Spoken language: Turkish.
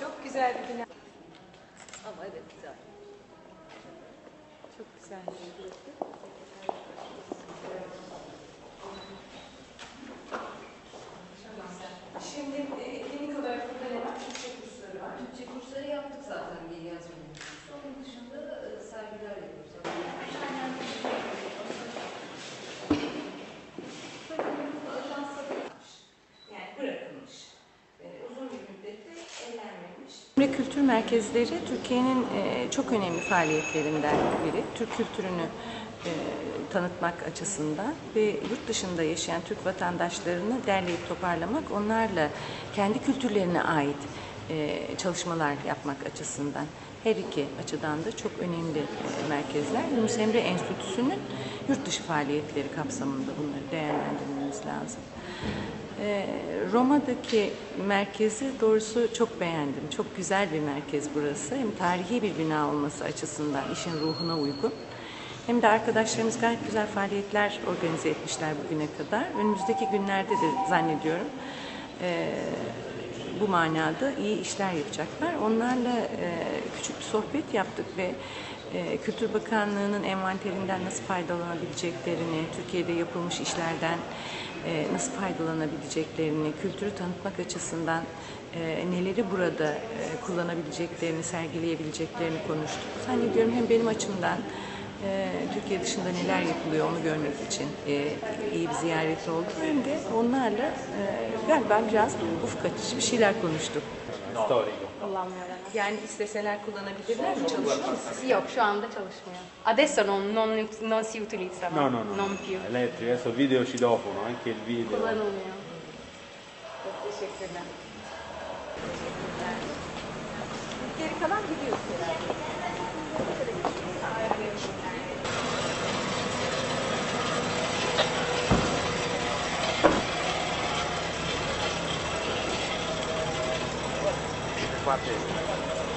Çok güzel bir bina. Ama evet güzel. Çok güzel. Şimdi etkinlik olarak burada neler Türkçe kursları var? Türkçe kursları yaptık zaten bir yaz Onun dışında e, sergiler yapıyoruz. Kültür Merkezleri Türkiye'nin e, çok önemli faaliyetlerinden biri. Türk kültürünü e, tanıtmak açısından ve yurt dışında yaşayan Türk vatandaşlarını derleyip toparlamak, onlarla kendi kültürlerine ait e, çalışmalar yapmak açısından her iki açıdan da çok önemli e, merkezler. Yunus Emre Enstitüsü'nün yurt dışı faaliyetleri kapsamında bunları değerlendirmemiz lazım. Ee, Roma'daki merkezi doğrusu çok beğendim. Çok güzel bir merkez burası. Hem tarihi bir bina olması açısından işin ruhuna uygun. Hem de arkadaşlarımız gayet güzel faaliyetler organize etmişler bugüne kadar. Önümüzdeki günlerde de zannediyorum e, bu manada iyi işler yapacaklar. Onlarla e, küçük bir sohbet yaptık ve e, Kültür Bakanlığı'nın envanterinden nasıl faydalanabileceklerini, Türkiye'de yapılmış işlerden e, nasıl faydalanabileceklerini, kültürü tanıtmak açısından e, neleri burada e, kullanabileceklerini, sergileyebileceklerini konuştuk. Zannediyorum hem benim açımdan e, Türkiye dışında neler yapılıyor onu görmek için e, iyi bir ziyaret oldu. Hem de onlarla e, galiba biraz ufuk açıcı bir şeyler konuştuk. Kullanmıyorum. Yani isteseler kullanabilirler mi? Çalışıyor mu siz? Yok şu anda çalışmıyor. Adesso non, non, non si utilizza. No, no, no. Non più. Elettrico, adesso video citofono, anche il video. Kullanılmıyor. Çok teşekkürler. Geri kalan gidiyor. Qua quarteto.